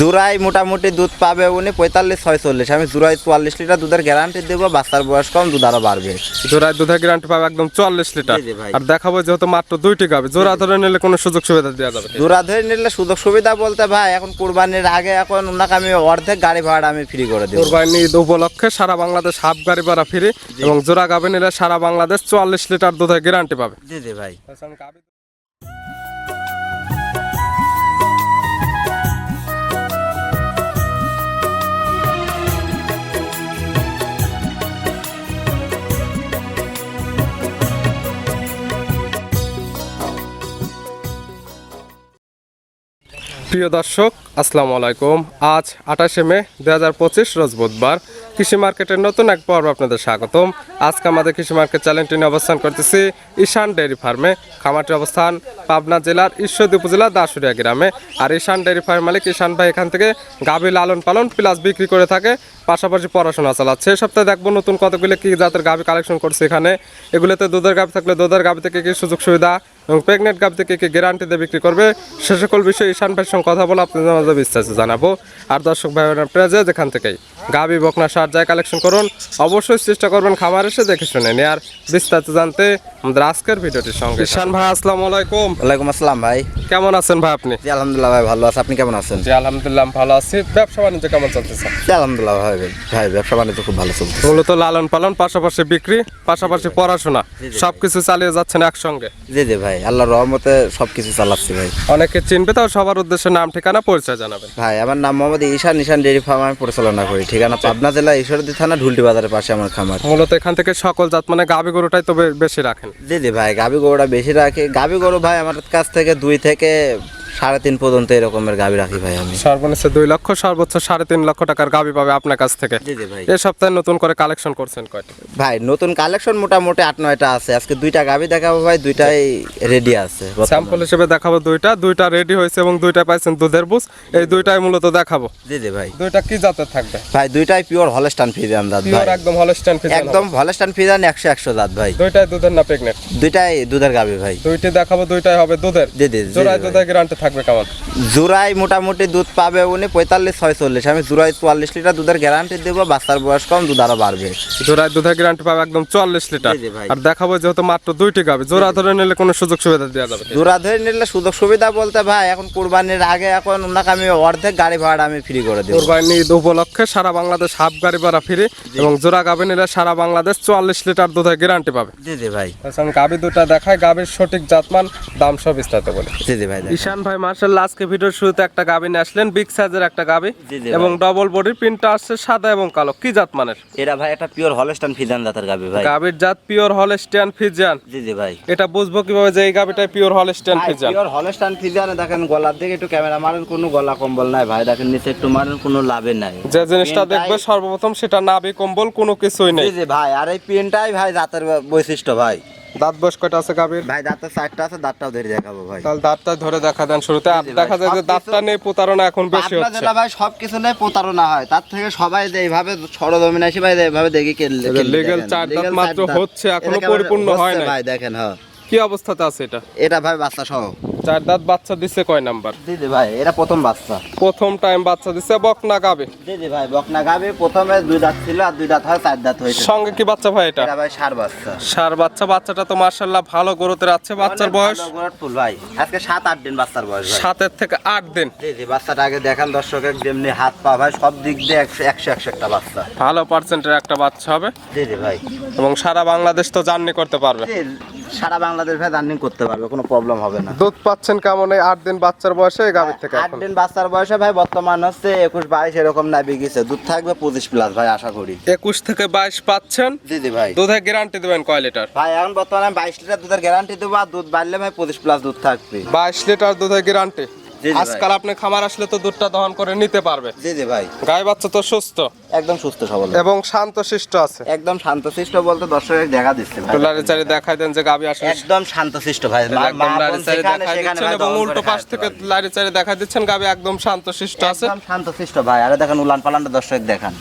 জোড়ায় মোটামুটি দুধ পাবে উনি পঁয়তাল্লিশ ছয়চল্লিশ। আমি জোড়ায় চুয়াল্লিশ লিটার দুধের গ্যারান্টি দেবো বাচ্চার বয়স কম দুধ আরও বাড়বে। জোড়ায় দুধের গ্যারান্টি পাবে একদম চুয়াল্লিশ লিটার। আর দেখাবো যেহেতু মাত্র দুইটি গাবে। জোড়া ধরে নিলে কোনো সুযোগ সুবিধা দেওয়া যাবে জোড়া ধরে নিলে সুযোগ সুবিধা বলতে ভাই এখন কুরবানির আগে এখন ওনাকে আমি অর্ধেক গাড়ি ভাড়া আমি ফ্রি করে দেবো। কোরবানি ঈদ উপলক্ষে সারা বাংলাদেশ হাফ গাড়ি ভাড়া ফ্রি এবং জোড়া গাবে নিলে সারা বাংলাদেশ চুয়াল্লিশ লিটার দুধের গ্যারান্টি পাবে। জি জি ভাই। প্রিয় দর্শক, আসসালামু আলাইকুম। আজ আঠাশে মে দু হাজার পঁচিশ রোজ বুধবার। কৃষি মার্কেটের নতুন এক পর্ব আপনাদের স্বাগতম। আজকে আমাদের কৃষি মার্কেট চ্যানেলটি নিয়ে অবস্থান করতেছি ঈশান ডেয়ারি ফার্মে। খামারটির অবস্থান পাবনা জেলার ঈশ্বরদী উপজেলার দাসুরিয়া গ্রামে। আর ঈশান ডেয়ারি ফার্ম মালিক ঈশান ভাই এখান থেকে গাভী লালন পালন প্লাস বিক্রি করে থাকে। পাশাপাশি পড়াশোনা চালাচ্ছে। এই সপ্তাহে দেখব নতুন কতগুলো কি জাতের গাভী কালেকশন করছে এখানে। এগুলোতে দুধের গাভী থাকলে দুধের গাভী থেকে কি সুযোগ সুবিধা এবং প্রেগনেন্ট গাভ থেকে কি গ্যারান্টি দিয়ে বিক্রি করবে, সে সকল বিষয়ে ঈশান ভাইয়ের কথা বলে আপনাদের মাঝে বিস্তারিত জানাব। আর দর্শক ভাই আপনারা যে যেখান থেকেই গাভী বকনা, সার যায় কালেকশন করুন, অবশ্যই চেষ্টা করবেন খাবার এসে দেখে শুনে নিয়ে আর বিস্তারিত জানতে আমাদের আজকের ভিডিওটির সঙ্গে ঈশান ভাই আসসালামু আলাইকুম। ওয়ালাইকুম আসসালাম ভাই। কেমন আছেন ভাই আপনি? জি আলহামদুলিল্লাহ ভাই ভালো আছে। আপনি কেমন আছেন? জি আলহামদুলিল্লাহ ভালো আছি। ব্যবসা বাণিজ্য কেমন চলতেছে? জি আলহামদুলিল্লাহ ভাই ভাই ব্যবসা বাণিজ্য খুব ভালো চলছে মূলত লালন পালন পাশাপাশি বিক্রি পাশাপাশি পড়াশোনা সবকিছু চালিয়ে যাচ্ছেন একসঙ্গে। জি জি ভাই আল্লাহর রহমতে সব কিছু চালাচ্ছি ভাই। অনেকে চিনবে তাও সবার উদ্দেশ্যে নাম ঠিকানা পরিচয় জানাবেন। ভাই আমার নাম মোহাম্মদ ঈশান ঈশান ডেয়ারি ফার্ম আমি পরিচালনা করি। ঠিকানা পাবনা জেলা ঈশ্বরদী থানা ঢুলটি বাজারের পাশে আমার খামার। মূলত এখান থেকে সকল জাত মানে গাভী গরুটাই তো বেশি রাখেন। জি ভাই গাভি গরুটা বেশি রাখি। গাভি গরু ভাই আমার কাছ থেকে দুই থেকে সাড়ে তিন পর্যন্ত এরকমের গাভি রাখি ভাই আমি। দুই লক্ষ সর্বোচ্চ সাড়ে তিন লক্ষ টাকার পাবে আপনার কাছ থেকে। জি জি ভাই। এ সপ্তাহে নতুন করে কালেকশন করছেন কয়টি? ভাই নতুন কালেকশন মোটামুটি আট নয়টা আছে। আজকে দুইটা দেখাবো ভাই দুইটাই রেডি আছে স্যাম্পল হিসেবে দেখাবো দুইটা। দুইটা রেডি হয়েছে এবং দুইটা পাইছেন দুধের বুস এই দুইটাই মূলত দেখাবো। জি জি ভাই। দুইটা কি জাতের থাকবে? ভাই দুইটাই পিওর হলস্টান ফিজান দাঁত ভাই। একদম হলস্টাইন ফিজিয়ান একদম হলস্টান ফিজান একশো একশো দাঁত ভাই। দুইটাই দুধের না প্রেগনেন্ট দুইটাই দুধের গাভি ভাই। দুইটি দেখাবো দুইটাই হবে দুধের। জি জি দুধের গ্যারান্টি থাকবে কেমন জোড়ায় মোটামুটি দুধ পাবে উনি পঁয়তাল্লিশ ছয়চল্লিশ। আমি জোড়ায় চুয়াল্লিশ লিটার দুধের গ্যারান্টি দেবো বাচ্চার বয়স কম দুধ আরও বাড়বে। জোড়ায় দুধের গ্যারান্টি পাবে একদম চুয়াল্লিশ লিটার। আর দেখাবো যেহেতু মাত্র দুইটি গাবে জোড়া ধরে নিলে কোনো সুযোগ সুবিধা দেওয়া যাবে জোড়া ধরে নিলে সুযোগ সুবিধা বলতে ভাই এখন কুরবানির আগে এখন ওনাকে আমি অর্ধেক গাড়ি ভাড়া আমি ফ্রি করে দেবো। কোরবানি উপলক্ষে সারা বাংলাদেশ হাফ গাড়ি ভাড়া ফ্রি এবং জোড়া গাবে নিলে সারা বাংলাদেশ চুয়াল্লিশ লিটার দুধের গ্যারান্টি পাবে। জি জি ভাই। এখন গাবি দুটা দেখায় গাবির সঠিক জাতমান দাম সব বিস্তারিত বলে। জি জি ভাই ঈশান ভাই মার্শাল আজকে ভিডিওর শুরুতে একটা গাবি নিয়ে আসলেন বিগ সাইজের একটা গাবি এবং ডবল বডির প্রিন্টটা আসছে সাদা এবং কালো। কি জাত মানের? এরা ভাই একটা পিওর হলস্টান ফিজান জাতের গাবি ভাই। গাবির জাত পিওর হলস্টিয়ান ফিজিয়ান জি জি ভাই। এটা বুঝব কীভাবে যে এই গাবিটা pure Holstein Friesian pure Holstein ফিজানে দেখেন গলার দিকে একটু ক্যামেরা মারেন কোনো গলা কম্বল নাই ভাই। দেখেন নিচে একটু মারেন কোনো লাভে নাই। যে জিনিসটা দেখবে সর্বপ্রথম সেটা নাবি কম্বল কোনো কিছুই নেই। জি জি ভাই আর এই পেনটাই ভাই জাতের বৈশিষ্ট্য ভাই। দাঁত বয়স কয়টা আছে গাভীর? ভাই দাঁত চারটা আছে দাঁতটাও ধরে দেখাবো ভাই। তাহলে দাঁতটা ধরে দেখা দেন শুরুতে। দেখা যায় যে দাঁতটা নেই প্রতারণা এখন বেশি হচ্ছে। ভাই সব কিছু নেই প্রতারণা হয়। তার থেকে সবাই যে এইভাবে সরজমিন আসি ভাই এইভাবে দেখি কেলে এই চার দাঁত মাত্র হচ্ছে, এখনও পরিপূর্ণ হয় না ভাই দেখেন হ্যাঁ কি অবস্থাতে আছে এটা? এটা ভাই বাচ্চা সহ চার দাঁত বাচ্চা দিচ্ছে কয় নাম্বার? জি ভাই এটা প্রথম বাচ্চা। প্রথম টাইম বাচ্চা দিচ্ছে বকনা গাবে। জি ভাই বকনা গাবে। প্রথমে দুই দাঁত ছিল আর দুই দাঁত হয় চার দাঁত হয়েছে। সঙ্গে কি বাচ্চা ভাই এটা? এটা ভাই সার বাচ্চা। সার বাচ্চা বাচ্চাটা তো মার্শাল্লাহ ভালো গ্রোথের আছে বাচ্চার বয়স? ফুল ভাই। আজকে সাত আট দিন বাচ্চার বয়স ভাই। সাতের থেকে আট দিন। জি বাচ্চাটা আগে দেখান দর্শকের যেমনি হাত পা ভাই সব দিক দিয়ে একশো একশো একশো একটা বাচ্চা। ভালো পার্সেন্টের একটা বাচ্চা হবে। জি ভাই। এবং সারা বাংলাদেশ তো জার্নি করতে পারবে। সারা বাংলাদেশ ভাই রানিং করতে পারবে কোনো প্রবলেম হবে না। দুধ পাচ্ছেন কেমন? এই আট দিন বাচ্চার বয়সে গাভীর থেকে আট দিন বাচ্চার বয়সে ভাই বর্তমান হচ্ছে একুশ বাইশ এরকম নাবি গেছে। দুধ থাকবে পঁচিশ প্লাস ভাই আশা করি। একুশ থেকে বাইশ পাচ্ছেন? জি ভাই। দুধের গ্যারান্টি দেবেন কয় লিটার? ভাই এখন বর্তমানে বাইশ লিটার দুধের গ্যারান্টি দেবো আর দুধ বাড়লে ভাই পঁচিশ প্লাস দুধ থাকবে। বাইশ লিটার দুধের গ্যারান্টি। আজকাল আপনি খামার আসলে তো দুধটা দহন করে নিতে পারবে। জি জি ভাই। গায়ে বাচ্চা তো সুস্থ। একদম সুস্থ সবল। এবং শান্ত শিষ্ট আছে। একদম শান্তশিষ্ট বলতে দর্শকের দেখা দিচ্ছে ভাই। একটু লাড়ি দেখাই দেন যে গাবি আসলে একদম শান্তশিষ্ট ভাই। ডলারে যেখানে দেখাই দিচ্ছেন এবং উল্টো পাশ থেকে। লাড়ি চাড়ি দেখাই দিচ্ছেন গাবি একদম শান্ত শিষ্ট আছে। একদম শান্তশিষ্ট ভাই। আরে দেখেন উলান পালানটা দর্শক দেখান।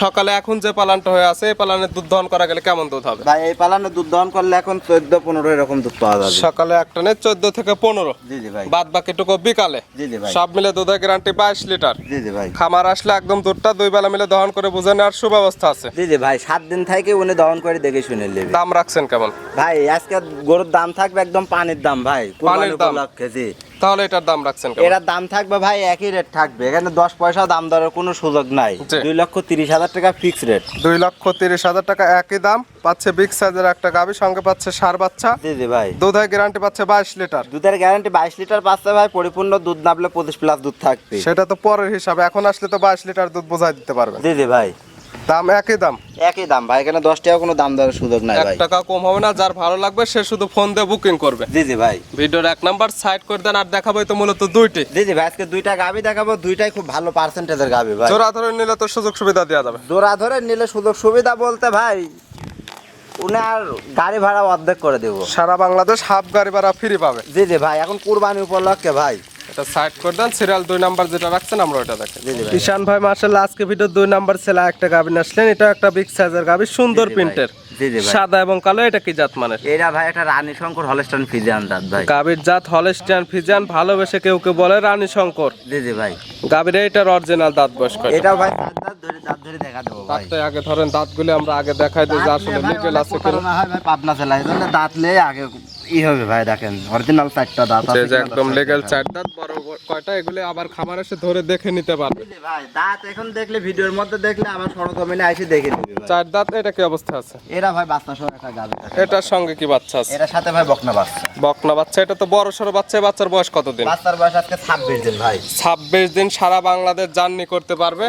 সকালে এখন যে পালানটা হয়ে আছে এই পালানের দুধ দহন করা গেলে কেমন দুধ হবে? ভাই এই পালানে দুধ দহন করলে এখন চোদ্দ পনেরো এরকম দুধ পাওয়া যাবে। সকালে একটা নেই চোদ্দ থেকে পনেরো। জি জি ভাই। বাদ বাকিটুকু বিকালে। জি জি ভাই। সব মিলে দুধের গ্যারান্টি বাইশ লিটার। জি জি ভাই। খামার আসলে একদম দুধটা দুই বেলা মিলে দহন করে বুঝে নেওয়ার সুব্যবস্থা আছে। জি জি ভাই সাত দিন থেকে উনি দহন করে দেখে শুনে নেবে। দাম রাখছেন কেমন? ভাই আজকে গরুর দাম থাকবে একদম পানির দাম ভাই। পানির দাম? কেজি তাহলে এটার দাম রাখছেন এটার দাম থাকবে ভাই একই রেট থাকবে। এখানে দশ পয়সা দাম দরের কোনো সুযোগ নাই। দুই লক্ষ তিরিশ হাজার টাকা ফিক্স রেট দুই লক্ষ তিরিশ হাজার টাকা একই দাম পাচ্ছে বিগ সাইজের একটা গাভি সঙ্গে পাচ্ছে সার বাচ্চা। জি জি ভাই। দুধের গ্যারান্টি পাচ্ছে বাইশ লিটার। দুধের গ্যারান্টি বাইশ লিটার পাচ্ছে ভাই পরিপূর্ণ দুধ নামলে পঁচিশ প্লাস দুধ থাকবে সেটা তো পরের হিসাবে এখন আসলে তো বাইশ লিটার দুধ বোঝাই দিতে পারবে জি জি ভাই। দাম একই দাম? একই দাম ভাই। এখানে দশ টাকা কোনো দাম দরের সুযোগ নাই এক ভাই। টাকা কম হবে না যার ভালো লাগবে সে শুধু ফোন দিয়ে বুকিং করবে। জি জি ভাই। ভিডিওর এক নাম্বার সাইড করে দেন আর দেখাবো তো মূলত দুইটি। জি জি ভাই আজকে দুইটা গাবি দেখাবো দুইটাই খুব ভালো পার্সেন্টেজের গাবি ভাই। জোড়া ধরে নিলে তো সুযোগ সুবিধা দেওয়া যাবে। জোড়া ধরে নিলে সুযোগ সুবিধা বলতে ভাই উনি আর গাড়ি ভাড়া অর্ধেক করে দেবো। সারা বাংলাদেশ হাফ গাড়ি ভাড়া ফ্রি পাবে। জি জি ভাই এখন কুরবানি উপলক্ষে ভাই। এটা সাইড করে দেন সিরিয়াল দুই নাম্বার যেটা রাখছেন আমরা ওটা দেখেন। জি জি ভাই। ঈশান ভাই মার্শাল্লাহ আজকে ভিডিও দুই নাম্বার ছেলে একটা গাভি আসলেন। এটা একটা বিগ সাইজের গাভি সুন্দর প্রিন্টের। জি জি ভাই। সাদা এবং কালো এটা কি জাত এরা ভাই একটা রানী শঙ্কর হলস্টান ফিজিয়ান ভাই। গাভীর জাত হলেস্টিয়ান ফিজিয়ান ভালোবেসে কেউ কেউ বলে রানী শঙ্কর। জি জি ভাই। গাভীর এটার অরিজিনাল দাঁত বয়স? এটাও ভাই দাঁত দাঁত ধরে দাঁত ধরে দেখা দেবো ভাই। আগে ধরেন দাঁতগুলি আমরা আগে দেখাই দিই যে দাঁত আসলে লিগেল আছে কিনা প্রতারণা হয় ভাই পাবনা জেলায়। দাঁত লে আগে ই হবে ভাই দেখেন অরিজিনাল চারটা দাঁত আছে একদম দর্শক চার দাঁত বড় কয়টা এগুলো আবার খামার এসে ধরে দেখে নিতে পারবে। ভাই দাঁত এখন দেখলে ভিডিওর মধ্যে দেখলে আমার সরজমিনে এসে দেখে নিবি চার দাঁত এটা কি অবস্থা আছে? এরা ভাই বাচ্চা সহ একটা গাবে এটার সঙ্গে কি বাচ্চা আছে? এটার সাথে ভাই বকনা বাচ্চা। বকনা বাচ্চা এটা তো বড় সড়ো বাচ্চা বাচ্চার বয়স কতদিন? বাচ্চার বয়স আজকে ছাব্বিশ দিন ভাই। ছাব্বিশ দিন সারা বাংলাদেশ জার্নি করতে পারবে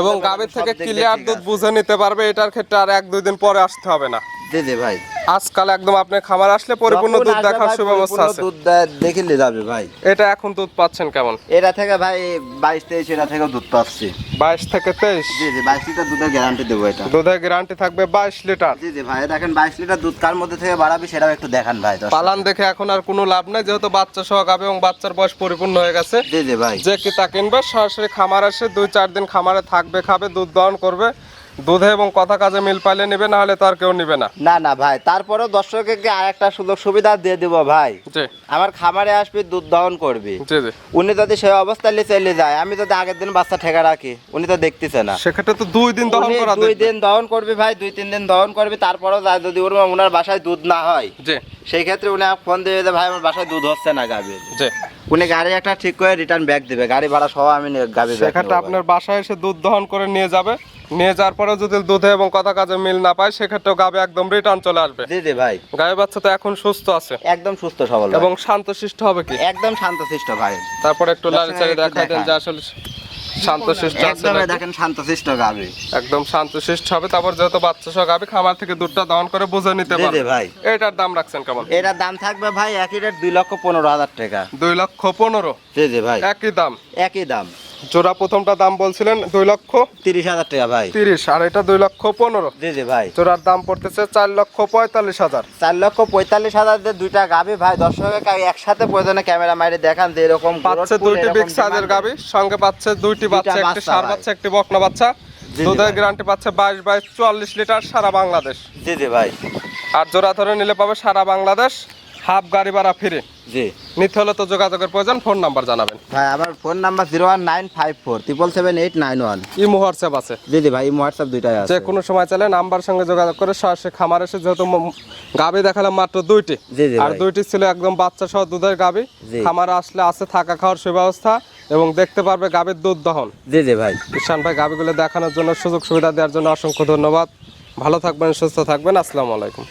এবং গাভীর থেকে ক্লিয়ার দুধ বুঝে নিতে পারবে এটার ক্ষেত্রে আর এক দুই দিন পরে আসতে হবে না। জি জি ভাই। আজকাল একদম আপনি খামার আসলে পরিপূর্ণ দুধ দেখার সুব্যবস্থা আছে। দুধ দেখিলে যাবে ভাই। এটা এখন দুধ পাচ্ছেন কেমন? এটা থেকে ভাই বাইশ তেইশ এটা থেকেও দুধ পাচ্ছি। বাইশ থেকে তেইশ। জি জি বাইশ লিটার দুধের গ্যারান্টি দেবো এটা। দুধের গ্যারান্টি থাকবে বাইশ লিটার। জি জি ভাই দেখেন বাইশ লিটার দুধ কার মধ্যে থেকে বাড়াবি সেটাও একটু দেখান ভাই। পালান দেখে এখন আর কোনো লাভ নাই যেহেতু বাচ্চা সহ গাবে এবং বাচ্চার বয়স পরিপূর্ণ হয়ে গেছে। জি জি ভাই। যে কি তা কিনবে সরাসরি খামার আসে দুই চার দিন খামারে থাকবে খাবে দুধ দহন করবে। দুধে এবং কথা কাজে মিল পাইলে নিবে না হলে তো আর কেউ নিবে না। না না ভাই তারপরেও দর্শককে আর একটা সুযোগ সুবিধা দিয়ে দিব ভাই। জি। আমার খামারে আসবি দুধ দহন করবি। জি জি। উনি যদি সেই অবস্থায় নিয়ে চলে যায় আমি যদি আগের দিন বাচ্চা ঠেকা রাখি উনি তো দেখতেছে না। সেক্ষেত্রে তো দুই দিন দহন উনি করা দুই দিন দহন করবি ভাই দুই তিন দিন দহন করবি তারপরেও যায় যদি ওর ওনার বাসায় দুধ না হয়। জি। সেই ক্ষেত্রে উনি আমাকে ফোন দিয়ে যে ভাই আমার বাসায় দুধ হচ্ছে না গাভীর। জি। উনি গাড়ি একটা ঠিক করে রিটার্ন ব্যাক দিবে গাড়ি ভাড়া সহ আমি গাভী সেক্ষেত্রে আপনার বাসায় এসে দুধ দহন করে নিয়ে যাবে নিয়ে যাওয়ার পরে যদি দুধে এবং কথা কাজে মিল না পায় সেক্ষেত্রেও গাবে একদম রিটার্ন চলে আসবে। জি জি ভাই। গায়ে বাচ্চা তো এখন সুস্থ আছে। একদম সুস্থ সবল। এবং শান্তশিষ্ট হবে কি? একদম শান্তশিষ্ট ভাই। তারপরে একটু লাল দর্শকের চারি দেখাই দেন যে আসলে শান্তশিষ্ট আছে। দেখেন শান্তশিষ্ট গাভী। একদম শান্তশিষ্ট হবে। তারপর যেহেতু বাচ্চা সহ গাবে খামার থেকে দুধটা দহন করে বুঝে নিতে পারবে। ভাই। এটার দাম রাখছেন কেমন? এটার দাম থাকবে ভাই একই রেট দুই লক্ষ পনেরো হাজার টাকা। দুই লক্ষ পনেরো। জি জি ভাই। একই দাম। একই দাম। জোড়া প্রথমটা দাম বলছিলেন দুই লক্ষ? তিরিশ হাজার টাকা ভাই। তিরিশ আর এটা দুই লক্ষ পনেরো। জি জি ভাই। জোড়ার দাম পড়তেছে চার লক্ষ পঁয়তাল্লিশ হাজার। চার লক্ষ পঁয়তাল্লিশ হাজার দিয়ে দুইটা গাভী ভাই দর্শকের কাছে একসাথে প্রয়োজনে ক্যামেরা মাইরে দেখান যে এরকম পাচ্ছে দুইটি বিগ সাইজের গাবি সঙ্গে পাচ্ছে দুইটি বাচ্চা একটি সার। বাচ্চা একটি বকনা বাচ্চা। দুধের গ্যারান্টি পাচ্ছে বাইশ বাইশ চুয়াল্লিশ লিটার সারা বাংলাদেশ। জি জি ভাই। আর জোড়া ধরে নিলে পাবে সারা বাংলাদেশ। হাফ গাড়ি ভাড়া ফিরে। জি। নিতে হলে তো যোগাযোগের প্রয়োজন ফোন নাম্বার জানাবেন। ভাই আমার phone number zero one nine five four triple seven eight nine one imo WhatsApp আছে। জি জি ভাই হোয়াটসঅ্যাপ দুইটাই আছে। যে কোনো সময় চাইলে নাম্বার সঙ্গে যোগাযোগ করে সরাসরি খামার এসে যেহেতু গাবি দেখালাম মাত্র দুইটি। জি জি আর দুইটি ছিল একদম বাচ্চা সহ দুধের গাবি। খামার আসলে আছে থাকা খাওয়ার সুব্যবস্থা এবং দেখতে পারবে গাবির দুধ দহন। জি জি ভাই। ঈশান ভাই গাবিগুলো দেখানোর জন্য সুযোগ সুবিধা দেওয়ার জন্য অসংখ্য ধন্যবাদ। ভালো থাকবেন সুস্থ থাকবেন। আসসালামু আলাইকুম।